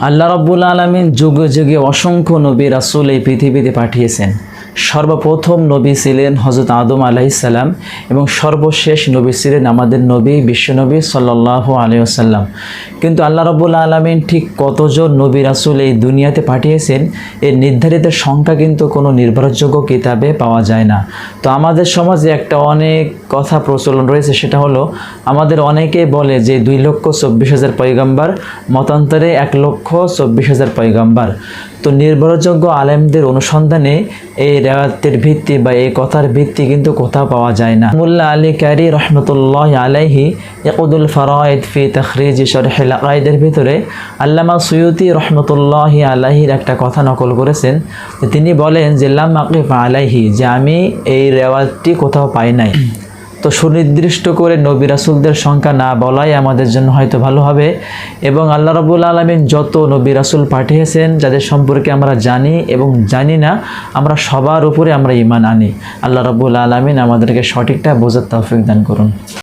আল্লাহ রব্বুল আলমিন যুগে যুগে অসংখ্য নবী রাসুল এই পৃথিবীতে পাঠিয়েছেন। সর্বপ্রথম নবী ছিলেন হজরত আদম আলাইসাল্লাম এবং সর্বশেষ নবী ছিলেন আমাদের নবী বিশ্বনবী সাল্লাহ আলিয়াল্লাম কিন্তু আল্লাহ রব্বুল আলমিন ঠিক কতজন নবী রাসুল এই দুনিয়াতে পাঠিয়েছেন, এর নির্ধারিত সংখ্যা কিন্তু কোনো নির্ভরযোগ্য কিতাবে পাওয়া যায় না। তো আমাদের সমাজে একটা অনেক কথা প্রচলন রয়েছে, সেটা হলো আমাদের অনেকে বলে যে দুই লক্ষ চব্বিশ হাজার পয়গাম্বার, মতান্তরে এক লক্ষ চব্বিশ হাজার পয়গাম্বার। তো নির্ভরযোগ্য আলেমদের অনুসন্ধানে এই রেওয়াতের ভিত্তি বা এই কথার ভিত্তি কিন্তু কোথাও পাওয়া যায় না। মুল্লা আলী ক্যারি রহমতুল্লাহ আলাইহি ইকুদুল ফরায়েদ ফি তখরিজ শরহিল আকাইদের ভিতরে আল্লামা সুয়ুতি রহমতুল্লাহ আলাহির একটা কথা নকল করেছেন। তিনি বলেন যে, লাম আকিফ আলাইহি যে আমি এই রেওয়াজটি কোথাও পাই নাই। তো সুনির্দিষ্ট করে নবী রাসুলদের সংখ্যা না বলাই আমাদের জন্য হয়তো ভালো হবে। এবং আল্লাহ রবুল আলমিন যত নবী রাসুল পাঠিয়েছেন, যাদের সম্পর্কে আমরা জানি এবং জানি না, আমরা সবার উপরে আমরা ইমান আনি। আল্লাহ রবুল আলমিন আমাদেরকে সঠিকটা বোঝার তৌফিক দান করুন।